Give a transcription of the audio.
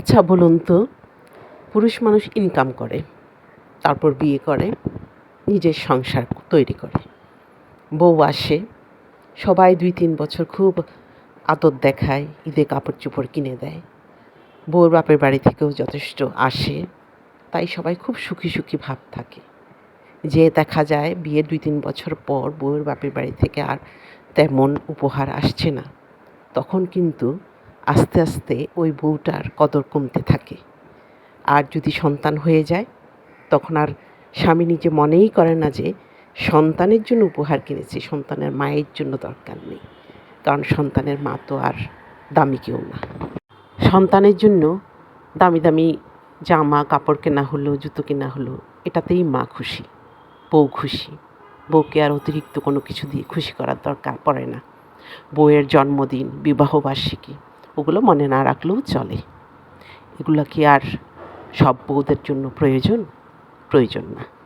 আচ্ছা বলুন তো, পুরুষ মানুষ ইনকাম করে, তারপর বিয়ে করে, নিজের সংসার তৈরি করে। বউ আসে, সবাই দুই তিন বছর খুব আদর দেখায়, ঈদে কাপড় চোপড় কিনে দেয়। বউর বাপের বাড়ি থেকেও যথেষ্ট আসে, তাই সবাই খুব সুখী সুখী ভাব থাকে। যে দেখা যায়, বিয়ের দুই তিন বছর পর বউয়ের বাপের বাড়ি থেকে আর তেমন উপহার আসছে না। তখন কিন্তু আস্তে আস্তে ওই বউটার কদর কমতে থাকে। আর যদি সন্তান হয়ে যায়, তখন আর স্বামী নিজে মনেই করে না যে সন্তানের জন্য উপহার কিনেছি, সন্তানের মায়ের জন্য দরকার নেই। কারণ সন্তানের মা তো আর দামি কেউ না। সন্তানের জন্য দামি দামি জামা, কাপড় কেনা হলো, জুতো কেনা হলো, এটাতেই মা খুশি, বউ খুশি। বউকে আর অতিরিক্ত কোনো কিছু দিয়ে খুশি করার দরকার পড়ে না। বউয়ের জন্মদিন বিবাহবার্ষিকী ওগুলো মনে না রাখলেও চলে। এগুলো কি আর সব বউদের জন্য প্রয়োজন? প্রয়োজন না।